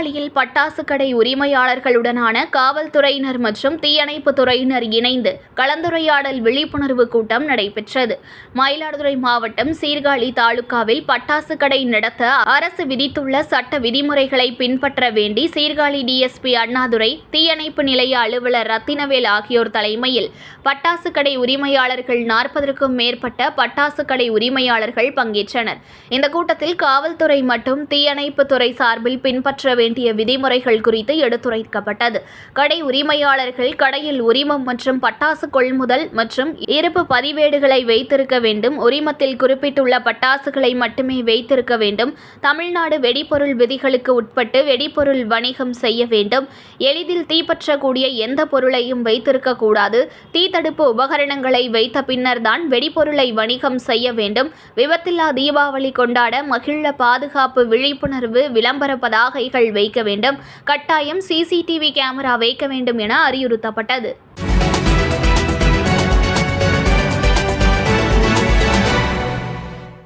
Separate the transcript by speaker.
Speaker 1: பட்டாசு கடை உரிமையாளர்களுடனான காவல்துறையினர் மற்றும் தீயணைப்பு துறையினர் இணைந்து கலந்துரையாடல் விழிப்புணர்வு கூட்டம் நடைபெற்றது. மயிலாடுதுறை மாவட்டம் சீர்காழி தாலுகாவில் பட்டாசு கடை நடத்த அரசு விதித்துள்ள சட்ட விதிமுறைகளை பின்பற்ற வேண்டி சீர்காழி டிஎஸ்பி அண்ணாதுரை தீயணைப்பு நிலைய அலுவலர் ரத்தினவேல் ஆகியோர் தலைமையில் பட்டாசு கடை உரிமையாளர்கள் நாற்பதற்கும் மேற்பட்ட பட்டாசு கடை உரிமையாளர்கள் பங்கேற்றனர். இந்த கூட்டத்தில் காவல்துறை மற்றும் தீயணைப்பு துறை சார்பில் பின்பற்ற வேண்டிய விதிமுறைகள் குறித்து எடுத்துரைக்கப்பட்டது. கடை உரிமையாளர்கள் கடையில் உரிமம் மற்றும் பட்டாசு கொள்முதல் மற்றும் இருப்பு பதிவேடுகளை வைத்திருக்க வேண்டும். உரிமத்தில் குறிப்பிட்டுள்ள பட்டாசுகளை மட்டுமே வைத்திருக்க வேண்டும். தமிழ்நாடு வெடிபொருள் விதிகளுக்கு உட்பட்டு வெடிபொருள் வணிகம் செய்ய வேண்டும். எளிதில் தீப்பற்றக்கூடிய எந்த பொருளையும் வைத்திருக்கக்கூடாது தீ தீத்தடுப்பு உபகரணங்களை வைத்த பின்னர் தான் வெடிபொருளை வணிகம் செய்ய வேண்டும். விபத்தில்லா தீபாவளி கொண்டாட மகிழ பாதுகாப்பு விழிப்புணர்வு விளம்பர பதாகைகள் வைக்க வேண்டும். கட்டாயம் சிசிடிவி கேமரா வைக்க வேண்டும் என அறிவுறுத்தப்பட்டது.